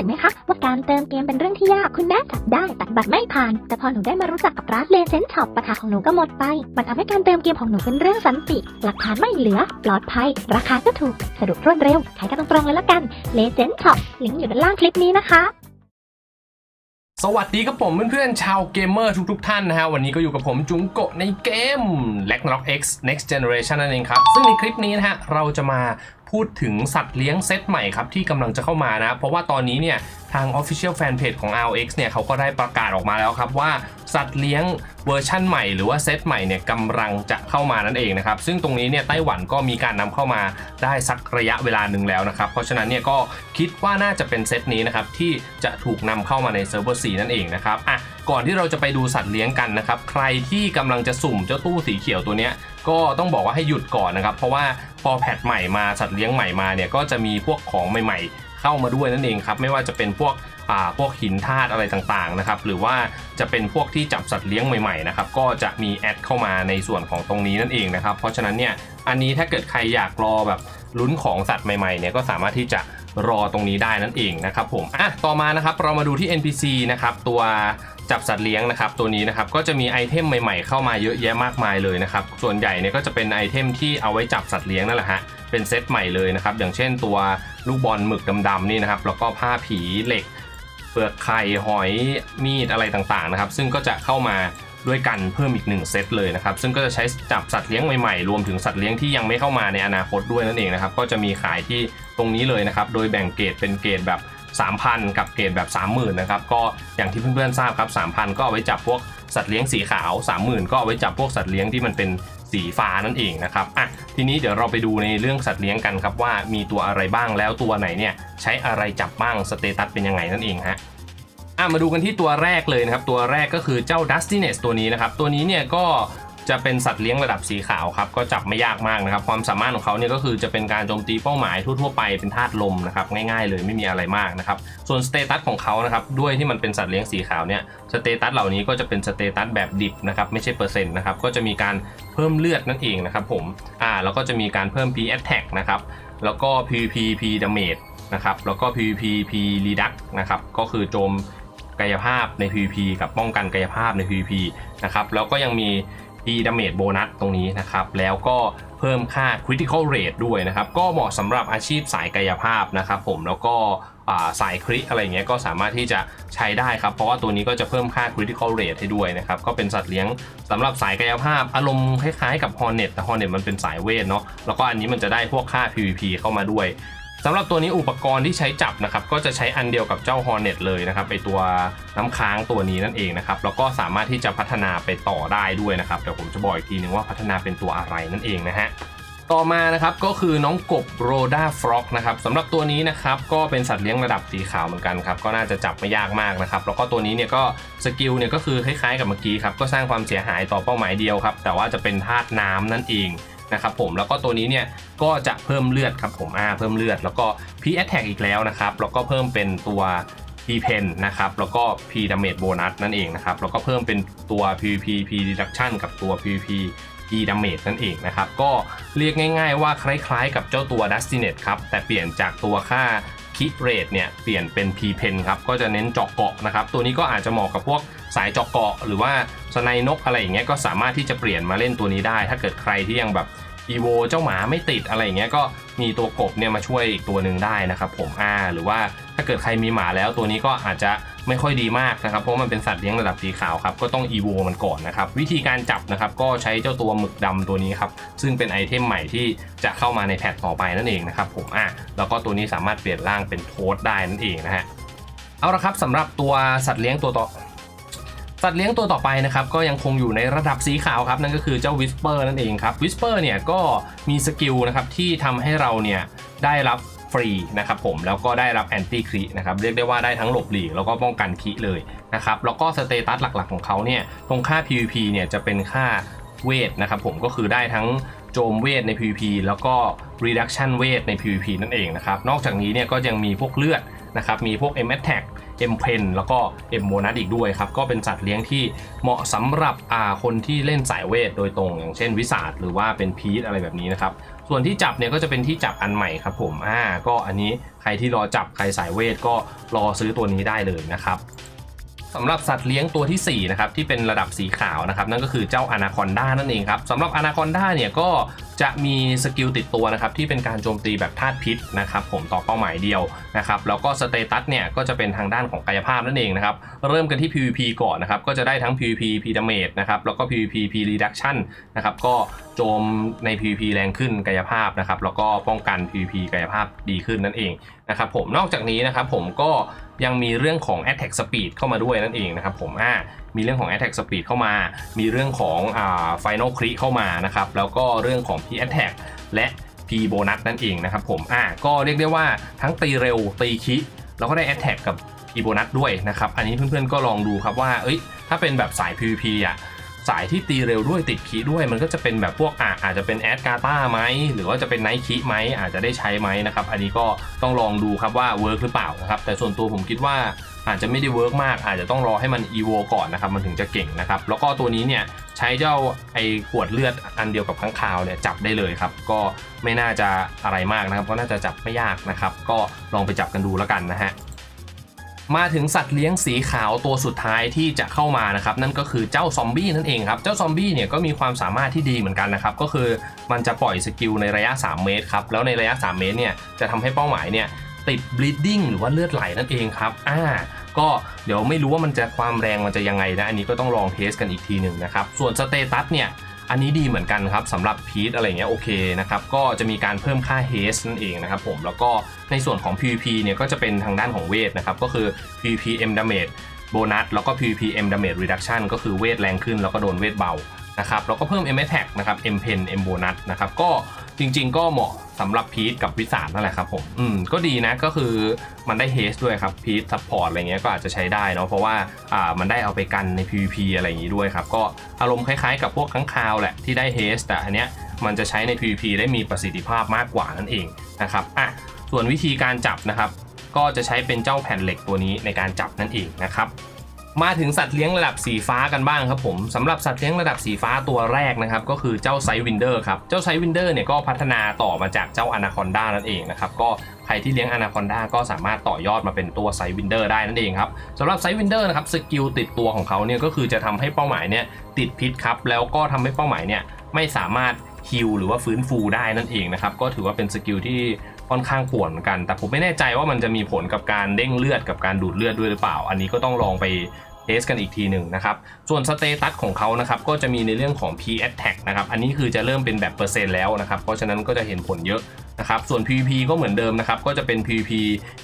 สึกไหมคะว่าการเติมเกมเป็นเรื่องที่ยากคุณแม่จับได้แต่บัตรไม่ผ่าน แต่พอหนูได้มารู้จักกับร้านเลเซนช็อปปัญหาของหนูก็หมดไป มันทำให้การเติมเกมของหนูเป็นเรื่องสันติ หลักฐานไม่เหลือ ปลอดภัย ราคาก็ถูกสะดวกรวดเร็วขายกันตรงๆเลยละกันเลเซนช็อปลิงก์อยู่ด้านล่างคลิปนี้นะคะสวัสดีครับผมเพื่อนๆชาวเกมเมอร์ทุกๆท่านนะฮะวันนี้ก็อยู่กับผมจุงโกะในเกม l a g n a r o k X Next Generation นั่นเองครับ ซึ่งในคลิปนี้นะฮะเราจะมา พูดถึงสัตว์เลี้ยงเซตใหม่ครับที่กำลังจะเข้ามานะ เพราะว่าตอนนี้เนี่ยทาง Official Fanpage ของ RX เนี่ยเขาก็ได้ประกาศออกมาแล้วครับว่าสัตว์เลี้ยงเวอร์ชั่นใหม่หรือว่าเซตใหม่เนี่ยกำลังจะเข้ามานั่นเองนะครับ ซึ่งตรงนี้เนี่ยไต้หวันก็มีการนำเข้ามาได้สักระยะเวลาหนึ่งแล้วนะครับ เพราะฉะนั้นเนี่ยก็คิดว่าน่าจะเป็นเซตนี้นะครับที่จะถูกนำเข้ามาในเซิร์ฟเวอร์4นั่นเองนะครับอะก่อนที่เราจะไปดูสัตว์เลี้ยงกันนะครับ ใครที่กำลังจะสุ่มเจ้าตู้สีเขียวตัวเนี้ยก็ต้องบอกว่าให้หยุดก่อนนะครับ เพราะว่า พอแพทใหม่มาสัตว์เลี้ยงใหม่มาเนี่ยก็จะมีพวกของใหม่ ๆ เข้ามาด้วยนั่นเองครับไม่ว่าจะเป็นพวกอ่าพวกหินธาตุอะไรต่างๆนะครับหรือว่าจะเป็นพวกที่จับสัตว์เลี้ยงใหม่ๆนะครับก็จะมีแอดเข้ามาในส่วนของตรงนี้นั่นเองนะครับเพราะฉะนั้นเนี่ยอันนี้ถ้าเกิดใครอยากรอแบบลุ้นของสัตว์ใหม่ๆเนี่ยก็สามารถที่จะรอตรงนี้ได้นั่นเองนะครับผมอะต่อมานะครับเรามาดูที่ NPC นะครับตัว จับสัตว์เลี้ยงนะครับตัวนี้นะครับก็จะมีไอเทมใหม่ๆเข้ามาเยอะแยะมากมายเลยนะครับส่วนใหญ่เนี่ยก็จะเป็นไอเทมที่เอาไว้จับสัตว์เลี้ยงนั่นแหละฮะเป็นเซตใหม่เลยนะครับอย่างเช่นตัวลูกบอลหมึกดำๆนี่นะครับแล้วก็ผ้าผีเหล็กเปลือกไข่หอยมีดอะไรต่างๆนะครับซึ่งก็จะเข้ามาด้วยกันเพิ่มอีกหนึ่งเซตเลยนะครับซึ่งก็จะใช้จับสัตว์เลี้ยงใหม่ๆ รวมถึงสัตว์เลี้ยงที่ยังไม่เข้ามาในอนาคตด้วยนั่นเองนะครับก็จะมีขายที่ตรงนี้เลยนะครับโดยแบ่งเกรดเป็นเกรดแบบ 3,000 กับเกรดแบบ 30,000นะครับก็อย่างที่เพื่อนๆทราบครับ3,000 ก็เอาไว้จับพวกสัตว์เลี้ยงสีขาว 30,000 ก็เอาไว้จับพวกสัตว์เลี้ยงที่มันเป็นสีฟ้านั่นเองนะครับอะทีนี้เดี๋ยวเราไปดูในเรื่องสัตว์เลี้ยงกันครับว่ามีตัวอะไรบ้างแล้วตัวไหนเนี่ยใช้อะไรจับบ้างสเตตัสเป็นยังไงนั่นเองฮะอะมาดูกันที่ตัวแรกเลยนะครับตัวแรกก็คือเจ้า Dustiness ตัวนี้นะครับตัวนี้เนี่ยก็ จะเป็นสัตว์เลี้ยงระดับสีขาวครับก็จับไม่ยากมากนะครับ ความสามารถของเขาเนี่ยก็คือจะเป็นการโจมตีเป้าหมายทั่วๆไปเป็นธาตุลมนะครับง่ายๆเลยไม่มีอะไรมากนะครับส่วนสเตตัสของเขานะครับด้วยที่มันเป็นสัตว์เลี้ยงสีขาวเนี่ยสเตตัสเหล่านี้ก็จะเป็นสเตตัสแบบดิบนะครับไม่ใช่เปอร์เซ็นต์นะครับก็จะมีการเพิ่มเลือดนั่นเองนะครับผมอ่าแล้วก็จะมีการเพิ่ม P attack นะครับแล้วก็ PVP P damage นะครับแล้วก็ PVP P reduct นะครับก็คือโจมกายภาพใน PVP กับป้องกันกายภาพใน PVP นะครับแล้วก็ยังมี e damage bonus ตรงนี้นะครับ แล้วก็เพิ่มค่า critical rate ด้วยนะครับ ก็เหมาะสำหรับอาชีพสายกายภาพนะครับผมแล้วก็สายคริอะไรเงี้ยก็สามารถที่จะใช้ได้ครับ เพราะว่าตัวนี้ก็จะเพิ่มค่า critical rate ให้ด้วยนะครับ ก็เป็นสัตว์เลี้ยงสำหรับสายกายภาพ อารมณ์คล้ายๆกับ Hornet แต่ Hornet มันเป็นสายเวทเนาะแล้วก็อันนี้มันจะได้พวกค่า PVP เข้ามาด้วย สำหรับตัวนี้อุปกรณ์ที่ใช้จับนะครับก็จะใช้อันเดียวกับเจ้า Hornet เลยนะครับไอตัวน้ำค้างตัวนี้นั่นเองนะครับแล้วก็สามารถที่จะพัฒนาไปต่อได้ด้วยนะครับเดี๋ยวผมจะบอกอีกทีนึงว่าพัฒนาเป็นตัวอะไรนั่นเองนะฮะต่อมานะครับก็คือน้องกบโรดาฟรอกนะครับสำหรับตัวนี้นะครับก็เป็นสัตว์เลี้ยงระดับสีขาวเหมือนกันครับก็น่าจะจับไม่ยากมากนะครับแล้วก็ตัวนี้เนี่ยก็สกิลเนี่ยก็คือคล้ายๆกับเมื่อกี้ครับก็สร้างความเสียหายต่อเป้าหมายเดียวครับแต่ว่าจะเป็นธาตุน้ำนั่นเอง นะครับผมแล้วก็ตัวนี้เนี่ยก็จะเพิ่มเลือดครับผมอ่าเพิ่มเลือด แล้วก็ P attack อีกแล้วนะครับแล้วก็เพิ่มเป็นตัว P pen นะครับแล้วก็ P damage bonus นั่นเองนะครับแล้วก็เพิ่มเป็นตัว PVP P reduction กับตัว PVP E damage นั่นเองนะครับก็เรียกง่าย ๆ ว่าคล้ายๆ กับเจ้าตัว Dustinet ครับแต่เปลี่ยนจากตัวค่า คิเรทเนี่ยเปลี่ยนเป็น P pen ครับก็จะเน้นเจาะเกาะนะครับตัวนี้ก็อาจจะเหมาะกับพวกสายเจาะเกาะ หรือว่าสไนนกอะไรอย่างเงี้ยก็สามารถที่จะเปลี่ยนมาเล่นตัวนี้ได้ ถ้าเกิดใครที่ยังแบบ อีโวเจ้าหมาไม่ติดอะไรอย่างเงี้ยก็มีตัวกบเนี่ยมาช่วยอีกตัวหนึ่งได้นะครับผมอ่าหรือว่าถ้าเกิดใครมีหมาแล้วตัวนี้ก็อาจจะไม่ค่อยดีมากนะครับเพราะมันเป็นสัตว์เลี้ยงระดับสีขาวครับก็ต้องอีโวมันก่อนนะครับวิธีการจับนะครับก็ใช้เจ้าตัวหมึกดำตัวนี้ครับซึ่งเป็นไอเทมใหม่ที่จะเข้ามาในแพทต่อไปนั่นเองนะครับผมอะแล้วก็ตัวนี้สามารถเปลี่ยนร่างเป็นโทสได้นั่นเองนะฮะเอาละครับสำหรับตัวสัตว์เลี้ยงตัวต่อ สัตว์เลี้ยงตัวต่อไปนะครับก็ยังคงอยู่ในระดับสีขาวครับนั่นก็คือเจ้าวิสเปอร์นั่นเองครับวิสเปอร์เนี่ยก็มีสกิลนะครับที่ทำให้เราเนี่ยได้รับฟรีนะครับผมแล้วก็ได้รับแอนตี้ครีนะครับเรียกได้ว่าได้ทั้งหลบหลีกแล้วก็ป้องกันคีเลยนะครับแล้วก็สเตตัสหลักๆของเขาเนี่ยตรงค่า PVP เนี่ยจะเป็นค่าเวทนะครับผมก็คือได้ทั้งโจมเวทใน PVP แล้วก็ reduction เวทใน PVP นั่นเองนะครับนอกจากนี้เนี่ยก็ยังมีพวกเลือดนะครับมีพวก M attack M Pen แล้วก็ M Bonus อีกด้วยครับ ก็เป็นสัตว์เลี้ยงที่เหมาะสำหรับอ่าคนที่เล่นสายเวทโดยตรง อย่างเช่นวิสาดหรือว่าเป็นพีทอะไรแบบนี้นะครับ ส่วนที่จับเนี่ยก็จะเป็นที่จับอันใหม่ครับผมอ่าก็อันนี้ใครที่รอจับใครสายเวทก็รอซื้อตัวนี้ได้เลยนะครับ สำหรับสัตว์เลี้ยงตัวทีสี่ 4 นะครับ ที่เป็นระดับสีขาวนะครับ นั่นก็คือเจ้าอนาคอนด้านั่นเองครับสำหรับอนาคอนด้าเนี่ยก็จะมีสกิลติดตัวนะครับที่เป็นการโจมตีแบบธาตุพิษนะครับผมต่อเป้าหมายเดียวนะครับแล้วก็สเตตัสเนี่ยก็จะเป็นทางด้านของกายภาพนั่นเองนะครับเริ่มกันที่ PVP ก่อนนะครับก็จะได้ทั้ง PVP P damage นะครับแล้วก็ PVP P reduction นะครับก็โจมใน PVP แรงขึ้นกายภาพนะครับแล้วก็ป้องกัน PVP กายภาพดีขึ้นนั่นเองนะครับผมนอกจากนี้นะครับผมก็ ยังมีเรื่องของ attack speed เข้ามาด้วยนั่นเองนะครับผมอ่ามีเรื่องของ attack speed เข้ามา มีเรื่องของอ่า final crit เข้ามานะครับแล้วก็เรื่องของ P attack และ P bonus นั่นเองนะครับผมอ่าก็เรียกได้ว่าทั้งตีเร็วตีคิแล้วก็ได้ attack กับ P bonus ด้วยนะครับอันนี้เพื่อนๆก็ลองดูครับว่าเอ้ยถ้าเป็นแบบสาย PVP อะ สายที่ตีเร็วด้วยติดคีด้วยมันก็จะเป็นแบบพวกอะอาจจะเป็นแอดกาตาไหมหรือว่าจะเป็นไนท์คีไหมอาจจะได้ใช้ไหมนะครับ อันนี้ก็ต้องลองดูครับว่าเวิร์กหรือเปล่านะครับแต่ส่วนตัวผมคิดว่าอาจจะไม่ได้เวิร์กมาก อาจจะต้องรอให้มันอีโวก่อนนะครับมันถึงจะเก่งนะครับแล้วก็ตัวนี้เนี่ยใช้เจ้าไอ้ขวดเลือดอันเดียวกับข้างคาวเนี่ยจับได้เลยครับก็ไม่น่าจะอะไรมากนะครับก็น่าจะจับไม่ยากนะครับก็ลองไปจับกันดูแล้วกันนะฮะ มาถึงสัตว์เลี้ยงสีขาวตัวสุดท้ายที่จะเข้ามานะครับนั่นก็คือเจ้าซอมบี้นั่นเองครับเจ้าซอมบี้เนี่ยก็มีความสามารถที่ดีเหมือนกันนะครับก็คือมันจะปล่อยสกิลในระยะ 3 เมตรครับแล้วในระยะ 3 เมตรเนี่ยจะทำให้เป้าหมายเนี่ยติด bleeding หรือว่าเลือดไหลนั่นเองครับอ่าก็เดี๋ยวไม่รู้ว่ามันจะความแรงมันจะยังไงนะอันนี้ก็ต้องลองเทสกันอีกทีหนึ่งนะครับส่วนสเตตัสเนี่ย อันนี้ดีเหมือนกันครับสำหรับพีทอะไรเงี้ยโอเคนะครับก็จะมีการเพิ่มค่าเฮสนั่นเองนะครับผมแล้วก็ในส่วนของ PVP เนี่ยก็จะเป็นทางด้านของเวทนะครับก็คือ PVP M damage โบนัสแล้วก็ PVP M damage reduction ก็คือเวทแรงขึ้นแล้วก็โดนเวทเบานะครับแล้วก็เพิ่ม M attack นะครับ M pen M bonus นะครับก็ จริง ๆ ก็เหมาะสำหรับพีทกับวิสานนั่นแหละครับผมอืมก็ดีนะก็คือมันได้เฮสด้วยครับพีทซัพพอร์ตอะไรเงี้ยก็อาจจะใช้ได้เนาะเพราะว่าอ่ามันได้เอาไปกันใน PVP อะไรอย่างงี้ด้วยครับ ก็อารมณ์คล้ายๆ กับพวกข้างคาวแหละที่ได้เฮสแต่อันเนี้ยมันจะใช้ใน PVP ได้มีประสิทธิภาพมากกว่านั่นเองนะครับอะส่วนวิธีการจับนะครับ ก็จะใช้เป็นเจ้าแผ่นเหล็กตัวนี้ในการจับนั่นเองนะครับ มาถึงสัตว์เลี้ยงระดับสีฟ้ากันบ้างครับผมสำหรับสัตว์เลี้ยงระดับสีฟ้าตัวแรกนะครับก็คือเจ้าไซวินเดอร์ครับเจ้าไซวินเดอร์เนี่ยก็พัฒนาต่อมาจากเจ้าอนาคอนด้านั่นเองนะครับก็ใครที่เลี้ยงอนาคอนด้าก็สามารถต่อยอดมาเป็นตัวไซวินเดอร์ได้นั่นเองครับสำหรับไซวินเดอร์นะครับสกิลติดตัวของเขาเนี่ยก็คือจะทำให้เป้าหมายเนี่ยติดพิษครับแล้วก็ทำให้เป้าหมายเนี่ยไม่สามารถฮิลหรือว่าฟื้นฟูได้นั่นเองนะครับก็ถือว่าเป็นสกิลที่ ค่อนข้างป่วนเหมือนกัน แต่ผมไม่แน่ใจว่ามันจะมีผลกับการเด้งเลือดกับการดูดเลือดด้วยหรือเปล่า อันนี้ก็ต้องลองไปเทสกันอีกทีหนึ่งนะครับ ส่วนสเตตัสของเขานะครับ ก็จะมีในเรื่องของ P attack นะครับ อันนี้คือจะเริ่มเป็นแบบเปอร์เซ็นต์แล้วนะครับ เพราะฉะนั้นก็จะเห็นผลเยอะนะครับ ส่วน PVP ก็เหมือนเดิมนะครับ ก็จะเป็น PVP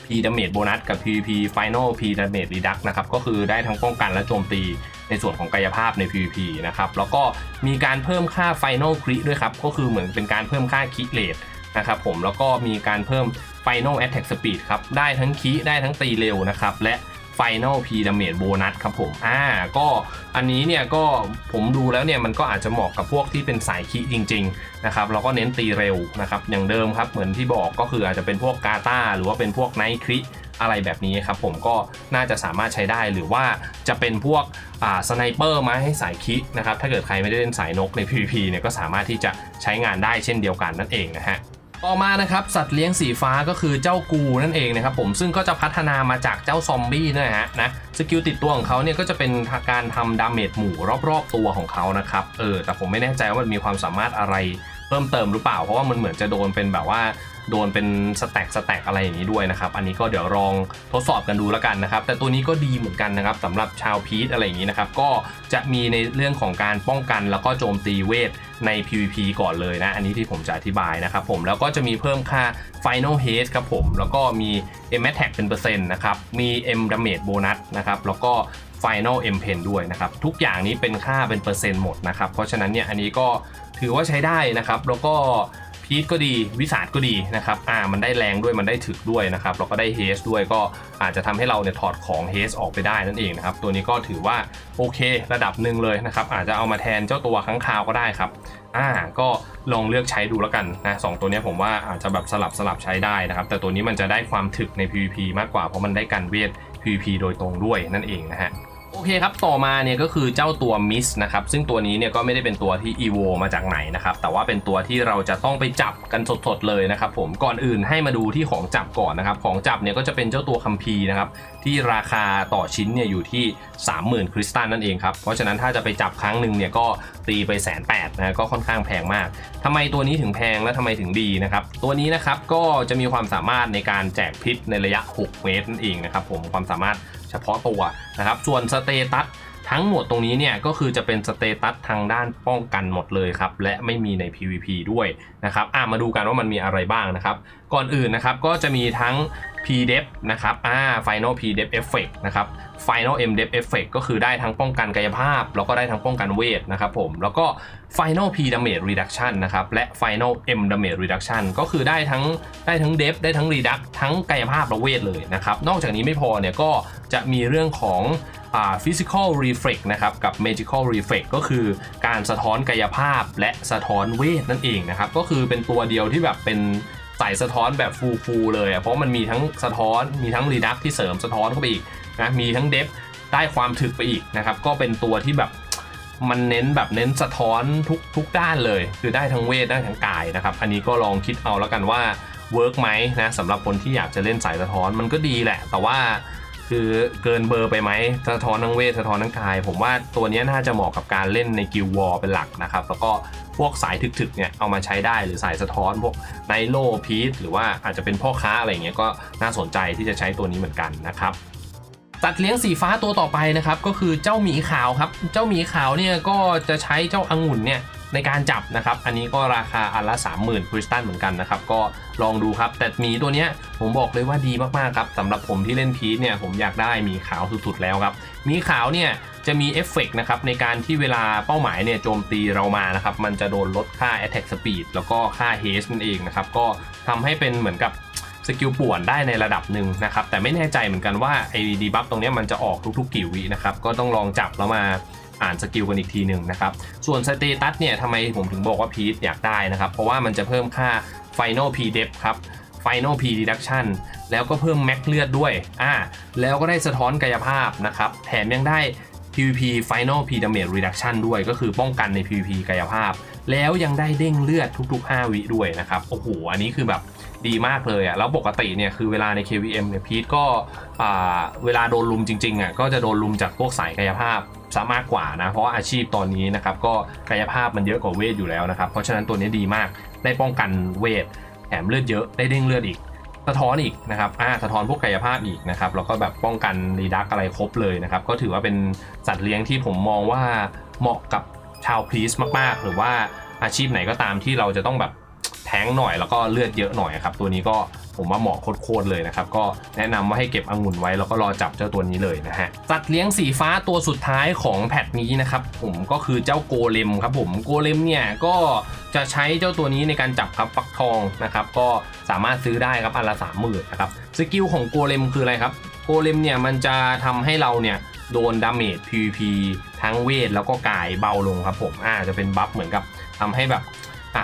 P damage bonus กับ PVP final P damage reduct นะครับ ก็คือได้ทั้งป้องกันและโจมตีในส่วนของกายภาพใน PVP นะครับ แล้วก็มีการเพิ่มค่า final crit ด้วยครับ ก็คือเหมือนเป็นการเพิ่มค่า crit rate นะครับผมแล้วก็มีการเพิ่ม final attack speed ครับ ได้ทั้งคีได้ทั้งตีเร็วนะครับ และ Final P Damage Bonus ครับผม อ่า ก็อันนี้เนี่ยก็ผมดูแล้วเนี่ยมันก็อาจจะเหมาะกับพวกที่เป็นสายคิจริงๆนะครับแล้วก็เน้นตีเร็วนะครับ อย่างเดิมครับเหมือนที่บอกก็คืออาจจะเป็นพวกกาตาหรือว่าเป็นพวกไนท์คริอะไรแบบนี้ครับผมก็น่าจะสามารถใช้ได้หรือว่าจะเป็นพวกสไนเปอร์มาให้สายคินะครับถ้าเกิดใครไม่ได้เล่นสายนกใน PVP เนี่ยก็สามารถที่จะใช้งานได้เช่นเดียวกันนั่นเองนะฮะ ต่อมานะครับสัตว์เลี้ยงสีฟ้าก็คือเจ้ากูนั่นเองนะครับผมซึ่งก็จะพัฒนามาจากเจ้าซอมบี้นะฮะนะสกิลติดตัวของเขาเนี่ยก็จะเป็นการทำดาเมจหมู่รอบๆตัวของเขานะครับเออแต่ผมไม่แน่ใจว่ามันมีความสามารถอะไรเพิ่มเติมหรือเปล่า เพราะว่ามันเหมือนจะโดนเป็นแบบว่า โดนเป็นสแต็กสแต็กอะไรอย่างนี้ด้วยนะครับ อันนี้ก็เดี๋ยวลองทดสอบกันดูแล้วกันนะครับ แต่ตัวนี้ก็ดีเหมือนกันนะครับสำหรับชาวพีทอะไรอย่างนี้นะครับ ก็จะมีในเรื่องของการป้องกันแล้วก็โจมตีเวทใน PVP ก่อนเลยนะ อันนี้ที่ผมจะอธิบายนะครับผม แล้วก็จะมีเพิ่มค่า Final Haste ครับผม แล้วก็มี M Attack เป็นเปอร์เซ็นต์นะครับ มี M Damage Bonus นะครับ แล้วก็ Final M Pen ด้วยนะครับ ทุกอย่างนี้เป็นค่าเป็นเปอร์เซ็นต์หมดนะครับ เพราะฉะนั้นเนี่ยอันนี้ก็ถือว่าใช้ได้นะครับ แล้วก็ พีทก็ดีวิสาดก็ดีนะครับอ่ามันได้แรงด้วยมันได้ถึกด้วยนะครับแล้วก็ได้เฮสด้วยก็อาจจะทำให้เราเนี่ยถอดของเฮสออกไปได้นั่นเองนะครับตัวนี้ก็ถือว่าโอเคระดับหนึ่งเลยนะครับอาจจะเอามาแทนเจ้าตัวค้างคาวก็ได้ครับอ่าก็ลองเลือกใช้ดูแล้วกันนะสองตัวนี้ผมว่าอาจจะแบบสลับสลับใช้ได้นะครับแต่ตัวนี้มันจะได้ความถึกใน PVP มากกว่าเพราะมันได้กันเวท PVP โดยตรงด้วยนั่นเองนะฮะ โอเคครับ ต่อมาเนี่ยก็คือเจ้าตัวมิสนะครับ ซึ่งตัวนี้เนี่ยก็ไม่ได้เป็นตัวที่ EVO มาจากไหนนะครับ แต่ว่าเป็นตัวที่เราจะต้องไปจับกันสดๆเลยนะครับผม ก่อนอื่นให้มาดูที่ของจับก่อนนะครับ ของจับเนี่ยก็จะเป็นเจ้าตัวคัมภีร์นะครับ ที่ราคาต่อชิ้นเนี่ยอยู่ที่ 30,000 คริสตัลนั่นเองครับ เพราะฉะนั้นถ้าจะไปจับครั้งหนึ่งเนี่ยก็ตีไปแสนแปดนะก็ค่อนข้างแพงมากทำไมตัวนี้ถึงแพงและทำไมถึงดีนะครับ ตัวนี้นะครับก็จะมีความสามารถในการแจกพิษในระยะ 6 เมตรนั่นเองนะครับผม ความสามารถ เฉพาะตัวนะครับ ส่วนสเตตัสทั้งหมดตรงนี้เนี่ยก็คือจะเป็นสเตตัสทางด้านป้องกันหมดเลยครับ และไม่มีใน PVP ด้วยนะครับอะมาดูกันว่ามันมีอะไรบ้างนะครับก่อนอื่นนะครับก็จะมีทั้ง PDEF นะครับอ่า Final PDEF Effect นะครับ Final MDEF Effect ก็คือได้ทั้งป้องกันกายภาพ แล้วก็ได้ทั้งป้องกันเวทนะครับผม แล้วก็ Final P Damage Reduction นะครับ และ Final M Damage Reduction ก็คือได้ทั้งได้ทั้ง Def ได้ทั้ง Reduct ทั้งกายภาพและเวทเลยนะครับ นอกจากนี้ไม่พอเนี่ยก็จะมีเรื่องของ physical reflex นะครับ กับ magical reflex ก็คือการสะท้อนกายภาพและสะท้อนเวทนั่นเองนะครับ ก็คือเป็นตัวเดียวที่แบบเป็น ใส่สะท้อนแบบฟูฟูเลยอะเพราะมันมีทั้งสะท้อนมีทั้งรีดักที่เสริมสะท้อนเข้าไปอีกนะมีทั้งเดฟได้ความถึกไปอีกนะครับก็เป็นตัวที่แบบมันเน้นแบบเน้นสะท้อนทุกทุกด้านเลย คือได้ทั้งเวทได้ทั้งกายนะครับอันนี้ก็ลองคิดเอาแล้วกันว่าเวิร์กไหมนะสำหรับคนที่อยากจะเล่นสายสะท้อนมันก็ดีแหละ แต่ว่า คือเกินเบอร์ไปไหมสะท้อนทั้งเวทสะท้อนทั้งกาย ผมว่าตัวนี้น่าจะเหมาะกับการเล่นในกิลวอลเป็นหลักนะครับ แล้วก็พวกสายถึกๆเนี่ยเอามาใช้ได้หรือสายสะท้อน พวกไนโลพีทหรือว่าอาจจะเป็นพ่อค้าอะไรเงี้ยก็น่าสนใจที่จะใช้ตัวนี้เหมือนกันนะครับสัตว์เลี้ยงสีฟ้าตัวต่อไปนะครับก็คือเจ้าหมีขาวครับ เจ้าหมีขาวเนี่ยก็จะใช้เจ้าอังุ่นเนี่ย ในการจับนะครับ อันนี้ก็ราคาอันละ 30,000คริสตัลเหมือนกันนะครับ ก็ลองดูครับ แต่หมีตัวเนี้ยผมบอกเลยว่าดีมากๆครับสำหรับผมที่เล่นพีทเนี่ยผมอยากได้หมีขาวสุดๆแล้วครับหมีขาวเนี่ยจะมีเอฟเฟกต์นะครับในการที่เวลาเป้าหมายเนี่ยโจมตีเรามานะครับ มันจะโดนลดค่า attack speed แล้วก็ค่า haste นั่นเองนะครับ ก็ทำให้เป็นเหมือนกับสกิลป่วนได้ในระดับหนึ่งนะครับ แต่ไม่แน่ใจเหมือนกันว่าไอ้ดีบัฟตรงนี้มันจะออกทุกๆกี่วินะครับ ก็ต้องลองจับแล้วมา อ่านสกิลกันอีกทีหนึ่งนะครับ ส่วนสเตตัสเนี่ยทำไมผมถึงบอกว่าพีทอยากได้นะครับ เพราะว่ามันจะเพิ่มค่า Final P Dep ครับ Final P Reduction แล้วก็เพิ่มแม็กเลือดด้วยอ่าแล้วก็ได้สะท้อนกายภาพนะครับ แถมยังได้ PVP Final P Damage Reduction ด้วยก็คือป้องกันใน PVP กายภาพ แล้วยังได้เด้งเลือดทุกๆ 5 วิด้วยนะครับ โอ้โห อันนี้คือแบบ ดีมากเลยอะ่ะแล้วปกติเนี่ยคือเวลาใน KVM เนี่ยพีทก็เวลาโดนลุมจริงๆอะก็จะโดนลุมจากพวกสายกายภาพซะมากกว่านะเพราะาอาชีพตอนนี้นะครับก็กายภาพมันเยอะกว่าเวทอยู่แล้วนะครับเพราะฉะนั้นตัวนี้ดีมากได้ป้องกันเวทแถมเลือดเยอะได้เด้งเลือดอีกสะท้อนอีกนะครับอ่าสะท้อนพวกกายภาพอีกนะครับแล้วก็แบบป้องกันรีดักอะไรครบเลยนะครับก็ถือว่าเป็นสัตว์เลี้ยงที่ผมมองว่าเหมาะกับชาวพลีสมากๆ หรือว่าอาชีพไหนก็ตามที่เราจะต้องแบบ แทงหน่อยแล้วก็เลือดเยอะหน่อยครับตัวนี้ก็ผมว่าเหมาะโคตรเลยนะครับ ก็แนะนำว่าให้เก็บองุ่นไว้แล้วก็รอจับเจ้าตัวนี้เลยนะฮะสัตว์เลี้ยงสีฟ้าตัวสุดท้ายของแพทนี้นะครับผมก็คือเจ้าโกเลมครับผมโกเลมเนี่ยก็จะใช้เจ้าตัวนี้ในการจับครับฟักทองนะครับ ก็สามารถซื้อได้ครับอันละสามหมื่นนะครับสกิลของโกเลมคืออะไรครับโกเลมเนี่ยมันจะทำให้เราเนี่ยโดนดาเมจ PVP ทั้งเวทแล้วก็กายเบาลงครับผมอ่าจะเป็นบัฟเหมือนกับทำให้แบบ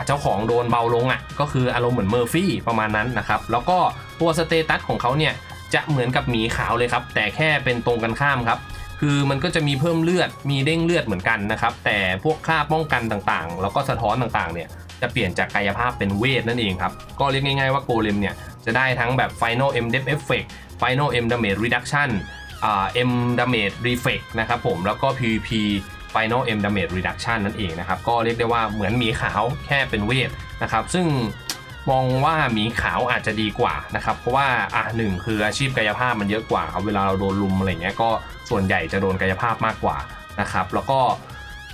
เจ้าของโดนเบาลงอะก็คืออารมณ์เหมือนเมอร์ฟี่ประมาณนั้นนะครับแล้วก็ตัวสเตตัสของเขาเนี่ยจะเหมือนกับหมีขาวเลยครับแต่แค่เป็นตรงกันข้ามครับคือมันก็จะมีเพิ่มเลือดมีเด้งเลือดเหมือนกันนะครับแต่พวกค่าป้องกันต่างๆ แล้วก็สะท้อนต่างๆเนี่ยจะเปลี่ยนจากกายภาพเป็นเวทนั่นเองครับก็เรียกง่ายๆว่าโกเลมเนี่ยจะได้ทั้งแบบ Final M Def Effect Final M Damage Reduction อ่า M Damage Reflect นะครับผมแล้วก็ PVP Final M Damage Reduction นั่นเองนะครับ ก็เรียกได้ว่าเหมือนหมีขาวแค่เป็นเวทนะครับ ซึ่งมองว่าหมีขาวอาจจะดีกว่านะครับ เพราะว่าอะหนึ่งคืออาชีพกายภาพมันเยอะกว่าครับเวลาเราโดนลุมอะไรเงี้ยก็ส่วนใหญ่จะโดนกายภาพมากกว่านะครับ แล้วก็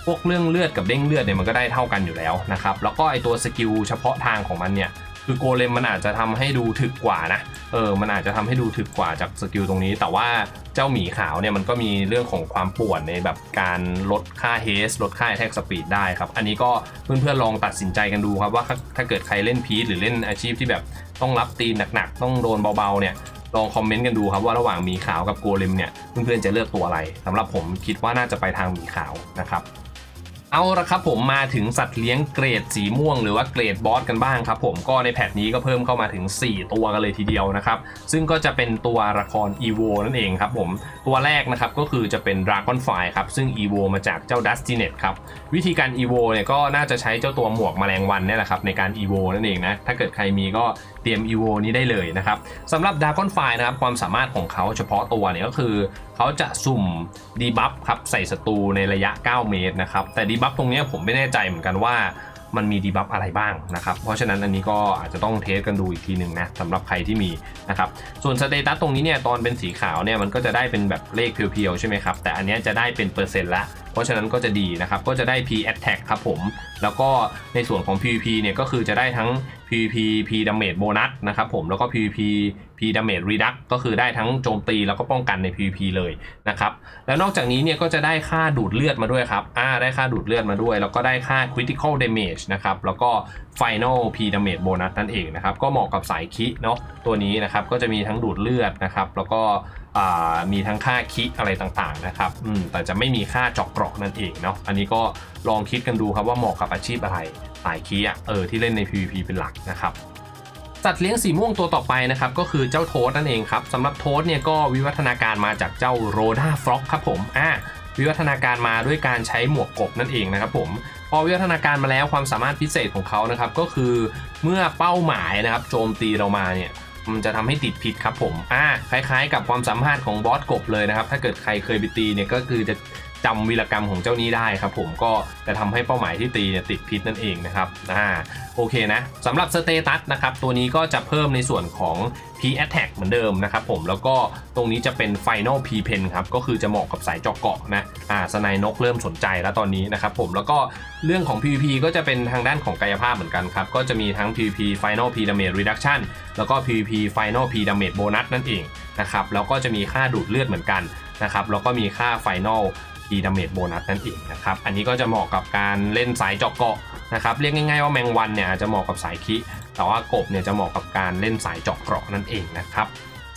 พวกเรื่องเลือดกับเด้งเลือดเนี่ยมันก็ได้เท่ากันอยู่แล้วนะครับ แล้วก็ไอตัวสกิลเฉพาะทางของมันเนี่ย คือโกเลมมันอาจจะทำให้ดูถึกกว่านะเออมันอาจจะทำให้ดูถึกกว่าจากสกิลตรงนี้ แต่ว่าเจ้าหมีขาวเนี่ยมันก็มีเรื่องของความป่วนในแบบการลดค่าเฮสลดค่าแท็กสปีดได้ครับ อันนี้ก็เพื่อนๆลองตัดสินใจกันดูครับว่าถ้าถ้าเกิดใครเล่นพีทหรือเล่นอาชีพที่แบบต้องรับตีนหนักๆ ต้องโดนเบาๆเนี่ยลองคอมเมนต์กันดูครับว่าระหว่างหมีขาวกับโกเลมเนี่ยเพื่อนๆจะเลือกตัวอะไรสำหรับผมคิดว่าน่าจะไปทางหมีขาวนะครับ เอาละครับผมมาถึงสัตว์เลี้ยงเกรดสีม่วงหรือว่าเกรดบอสกันบ้างครับผมก็ในแพทนี้ก็เพิ่มเข้ามาถึง 4 ตัวกันเลยทีเดียวนะครับซึ่งก็จะเป็นตัวละคร e v o นั่นเองครับผมตัวแรกนะครับก็คือจะเป็น Dragonfly ครับซึ่ง e v o มาจากเจ้า Dustinet ครับวิธีการ e v o เนี่ยก็น่าจะใช้เจ้าตัวหมวกแมลงวันนี่แหละครับในการ e v o นั่นเองนะถ้าเกิดใครมีก็เตรียม e v o นี้ได้เลยนะครับสำหรับ Dragonfly นะครับความสามารถของเขาเฉพาะตัวเนี่ยก็คือ เขาจะสุ่มดีบัฟครับใส่ศัตรูในระยะ 9 เมตรนะครับแต่ดีบัฟตรงนี้ผมไม่แน่ใจเหมือนกันว่ามันมีดีบัฟอะไรบ้างนะครับ เพราะฉะนั้นอันนี้ก็อาจจะต้องเทสกันดูอีกทีหนึ่งนะสำหรับใครที่มีนะครับ ส่วนสเตตัสตรงนี้เนี่ยตอนเป็นสีขาวเนี่ยมันก็จะได้เป็นแบบเลขเพียวๆใช่ไหมครับ แต่อันนี้จะได้เป็นเปอร์เซ็นต์ละ ราะฉะนั้นก็จะดีนะครับ ก็จะได้ P attack ครับผม แล้วก็ในส่วนของ PVP เนี่ยก็คือจะได้ทั้ง PVP P damage bonus นะครับผมแล้วก็ PVP P damage reduct ก็คือได้ทั้งโจมตีแล้วก็ป้องกันใน PVP เลยนะครับ แล้วนอกจากนี้เนี่ยก็จะได้ค่าดูดเลือดมาด้วยครับอ่าได้ค่าดูดเลือดมาด้วย แล้วก็ได้ค่า critical damage นะครับ แล้วก็ final p damage bonus นั่นเองนะครับ ก็เหมาะกับสายคิเนาะตัวนี้นะครับก็จะมีทั้งดูดเลือดนะครับ แล้วก็ มีทั้งค่าคิอะไรต่างๆนะครับแต่จะไม่มีค่าจาะเกราะนั่นเองเนาะอันนี้ก็ลองคิดกันดูครับว่าเหมาะกับอาชีพอะไรสายคิอะเออที่เล่นใน PVP เป็นหลักนะครับสัตว์เลี้ยงสีม่วงตัวต่อไปนะครับก็คือเจ้าโทสนั่นเองครับสำหรับโทสเนี่ยก็วิวัฒนาการมาจากเจ้าโรดาฟล็อกครับผมอ่าวิวัฒนาการมาด้วยการใช้หมวกกบนั่นเองนะครับผมพอวิวัฒนาการมาแล้วความสามารถพิเศษของเขานะครับก็คือเมื่อเป้าหมายนะครับโจมตีเรามาเนี่ย มันจะทำให้ติดพิษครับผมอ่าคล้ายๆ กับความสามารถของบอสกบเลยนะครับ ถ้าเกิดใครเคยไปตีเนี่ยก็คือจะ จำวีรกรรมของเจ้านี้ได้ครับผมก็จะทำให้เป้าหมายที่ตีเนี่ยติดพิษนั่นเองนะครับอ่าโอเคนะสำหรับสเตตัสนะครับตัวนี้ก็จะเพิ่มในส่วนของ P Attack เหมือนเดิมนะครับผมแล้วก็ตรงนี้จะเป็น Final P Pen ครับก็คือจะเหมาะกับสายเจาะเกาะนะอ่าสไนนกเริ่มสนใจแล้วตอนนี้นะครับผมแล้วก็เรื่องของ PVP ก็จะเป็นทางด้านของกายภาพเหมือนกันครับก็จะมีทั้ง PVP Final P Damage Reduction แล้วก็ PVP Final P Damage Bonus นั่นเองนะครับแล้วก็จะมีค่าดูดเลือดเหมือนกันนะครับแล้วก็มีค่า Final P Damage Bonus นั่นเองนะครับ อันนี้ก็จะเหมาะกับการเล่นสายเจาะเกาะนะครับ เรียกง่ายๆว่าแมงวันเนี่ยจะเหมาะกับสายคิ แต่ว่ากบเนี่ยจะเหมาะกับการเล่นสายเจาะเกราะนั่นเองนะครับ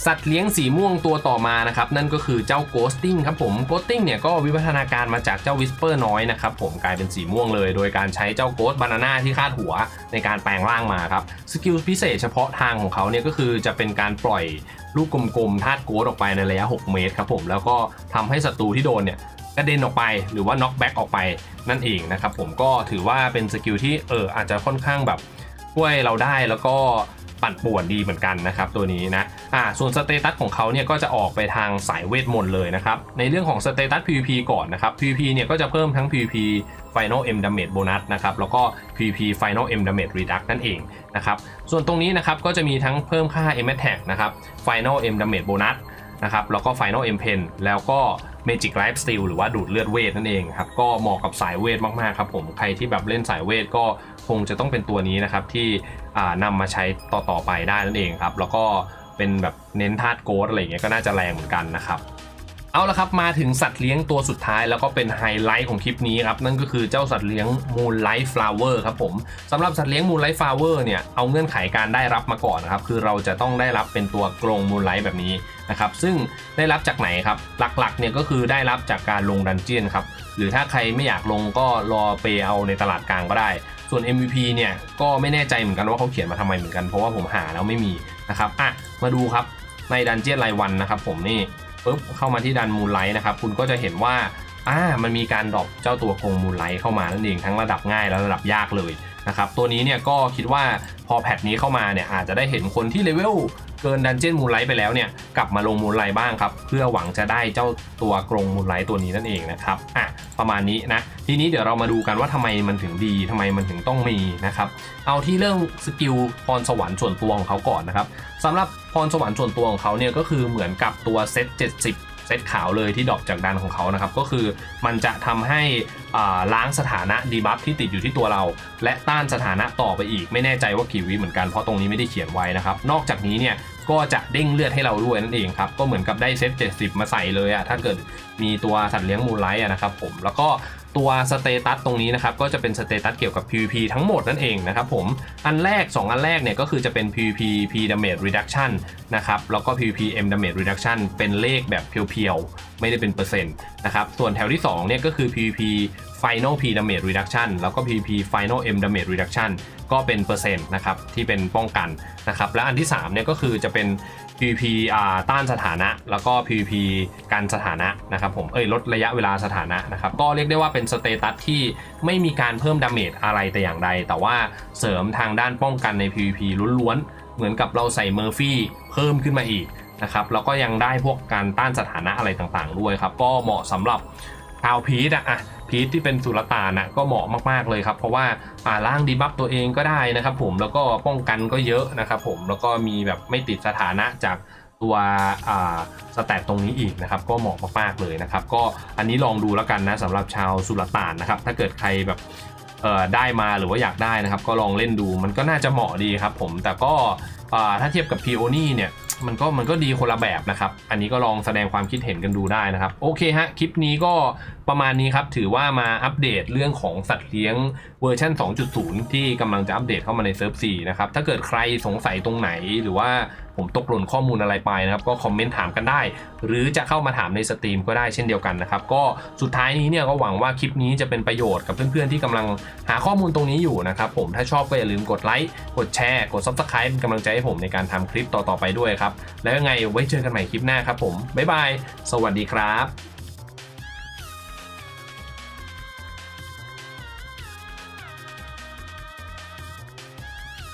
สัตว์เลี้ยงสีม่วงตัวต่อมานะครับนั่นก็คือเจ้า Ghosting ครับผม Ghosting เนี่ยก็วิวัฒนาการมาจากเจ้า Whisper น้อยนะครับผมกลายเป็นสีม่วงเลย โดยการใช้เจ้า Ghost Banana ที่คาดหัวในการแปลงร่างมาครับสกิลพิเศษเฉพาะทางของเขาเนี่ยก็คือจะเป็นการปล่อยลูกกลมๆธาตุโกสออกไปในระยะ 6 เมตรครับผมแล้วก็ทำให้ศัตรูที่โดนเนี่ย กระเด็นออกไปหรือว่าน็อกแบ็กออกไปนั่นเองนะครับผมก็ถือว่าเป็นสกิลที่เอออาจจะค่อนข้างแบบช่วยเราได้แล้วก็ปั่นป่วนดีเหมือนกันนะครับตัวนี้นะอ่าส่วนสเตตัสของเขาเนี่ยก็จะออกไปทางสายเวทมนต์เลยนะครับ ในเรื่องของสเตตัส PVP ก่อนนะครับ PVP เนี่ยก็จะเพิ่มทั้ง PVP Final M Damage Bonus นะครับแล้วก็ PVP Final M Damage Reduct นั่นเองนะครับส่วนตรงนี้นะครับก็จะมีทั้งเพิ่มค่า M Attack นะครับ Final M Damage Bonus นะครับแล้วก็ Final M Pen แล้วก็ Magic Life Steal หรือว่าดูดเลือดเวทนั่นเองครับก็เหมาะกับสายเวทมากๆครับผมใครที่แบบเล่นสายเวทก็คงจะต้องเป็นตัวนี้นะครับที่อ่านำมาใช้ต่อๆไปได้นั่นเองครับแล้วก็เป็นแบบเน้นธาตุโกดอะไรเงี้ยก็น่าจะแรงเหมือนกันนะครับเอาละครับมาถึงสัตว์เลี้ยงตัวสุดท้ายแล้วก็เป็นไฮไลท์ของคลิปนี้ครับนั่นก็คือเจ้าสัตว์เลี้ยง Moonlight Flower ครับผมสำหรับสัตว์เลี้ยง Moonlight Flower เนี่ยเอาเงื่อนไขการได้รับมาก่อนนะครับคือเราจะต้องได้รับเป็นตัวกรง Moonlight แบบนี้ นะครับซึ่งได้รับจากไหนครับหลักๆเนี่ยก็คือได้รับจากการลงดันเจียนครับหรือถ้าใครไม่อยากลงก็รอเปเอาในตลาดกลางก็ได้ ส่วน MVP เนี่ยก็ไม่แน่ใจเหมือนกันว่าเขาเขียนมาทำไมเหมือนกันเพราะว่าผมหาแล้วไม่มีนะครับอะมาดูครับในดันเจียนรายวันนะครับผมนี่ปุ๊บเข้ามาที่ดันมูลไลท์นะครับคุณก็จะเห็นว่าอ่ามันมีการดรอปเจ้าตัวโครงมูลไลท์เข้ามานั่นเองทั้งระดับง่ายและระดับยากเลย นะครับตัวนี้เนี่ยก็คิดว่าพอแพทนี้เข้ามาเนี่ยอาจจะได้เห็นคนที่เลเวลเกินดันเจียนมูลไลท์ไปแล้วเนี่ยกลับมาลงมูลไลท์บ้างครับ เพื่อหวังจะได้เจ้าตัวกรงมูลไลท์ตัวนี้นั่นเองนะครับอะประมาณนี้นะทีนี้เดี๋ยวเรามาดูกันว่าทำไมมันถึงดีทำไมมันถึงต้องมีนะครับเอาที่เรื่องสกิลพรสวรรค์ส่วนตัวของเขาก่อนนะครับสำหรับพรสวรรค์ส่วนตัวของเขาเนี่ยก็คือเหมือนกับตัวเซต70 ซตขาวเลยที่ดรอปจากดันของเขานะครับ ก็คือมันจะทำให้ล้างสถานะดีบัฟที่ติดอยู่ที่ตัวเรา และต้านสถานะต่อไปอีกไม่แน่ใจว่ากี่วิเหมือนกันเพราะตรงนี้ไม่ได้เขียนไว้นะครับ นอกจากนี้เนี่ยก็จะเด้งเลือดให้เราด้วยนั่นเองครับ ก็เหมือนกับได้เซต70 มาใส่เลยอะถ้าเกิดมีตัวสัตว์เลี้ยงมูลไลท์นะครับผมแล้วก็ ตัวสเตตัสตรงนี้นะครับก็จะเป็นสเตตัสเกี่ยวกับ PVP ทั้งหมดนั่นเองนะครับผมอันแรก 2 อันแรกเนี่ยก็คือจะเป็น PVP P damage reduction นะครับแล้วก็ PVP M damage reduction เป็นเลขแบบเพียวๆ ไม่ได้เป็นเปอร์เซ็นต์นะครับส่วนแถวที่2เนี่ยก็คือ PVP Final P Damage Reduction แล้วก็ PVP Final M Damage Reduction ก็เป็นเปอร์เซ็นต์นะครับที่เป็นป้องกันนะครับและอันที่3เนี่ยก็คือจะเป็น PVP อ่าต้านสถานะ แล้วก็ PVP กันสถานะนะครับผมเอ้ยลดระยะเวลาสถานะนะครับก็เรียกได้ว่าเป็นสเตตัสที่ไม่มีการเพิ่มดาเมจอะไรแต่อย่างใด แต่ว่าเสริมทางด้านป้องกันใน PVP ล้วนๆ เหมือนกับเราใส่เมอร์ฟี่เพิ่มขึ้นมาอีกนะครับแล้วก็ยังได้พวกการต้านสถานะอะไรต่างๆ ด้วยครับก็เหมาะสำหรับชาวพีทอะ พีทที่เป็นสุลต่านอะก็เหมาะมากๆเลยครับ เพราะว่าอ่าล่างดีบัฟตัวเองก็ได้นะครับผมแล้วก็ป้องกันก็เยอะนะครับผมแล้วก็มีแบบไม่ติดสถานะจากตัวอ่าสแตทตรงนี้อีกนะครับก็เหมาะมากๆเลยนะครับ ก็อันนี้ลองดูแล้วกันนะสำหรับชาวสุลต่านนะครับ ถ้าเกิดใครแบบเอ่อได้มาหรือว่าอยากได้นะครับ ก็ลองเล่นดูมันก็น่าจะเหมาะดีครับผมแต่ก็ ถ้าเทียบกับ p ีโอนี่เนี่ยมันก็มันก็ดีคนละแบบนะครับ อันนี้ก็ลองแสดงความคิดเห็นกันดูได้นะครับ โอเคฮะ คลิปนี้ก็ประมาณนี้ครับ ถือว่ามาอัปเดตเรื่องของสัตว์เลี้ยงเวอร์ชัน2.0 ที่กำลังจะอัปเดตเข้ามาในเซิร์ฟ4นะครับ ถ้าเกิดใครสงสัยตรงไหน หรือว่าผมตกหล่นข้อมูลอะไรไปนะครับ ก็คอมเมนต์ถามกันได้ หรือจะเข้ามาถามในสตรีมก็ได้เช่นเดียวกันนะครับ ก็สุดท้ายนี้เนี่ยก็หวังว่าคลิปนี้จะเป็นประโยชน์กับเพื่อนๆที่กำลังหาข้อมูลตรงนี้อยู่นะครับผม ถ้าชอบก็อย่าลืมกดไลค์ กดแชร์ กด Subscribe เป็นกำลังใจให้ผมในการทำคลิปต่อๆไปด้วยครับ แล้วยังไงไว้เจอกันใหม่คลิปหน้าครับผมบ๊ายบายสวัสดีครับ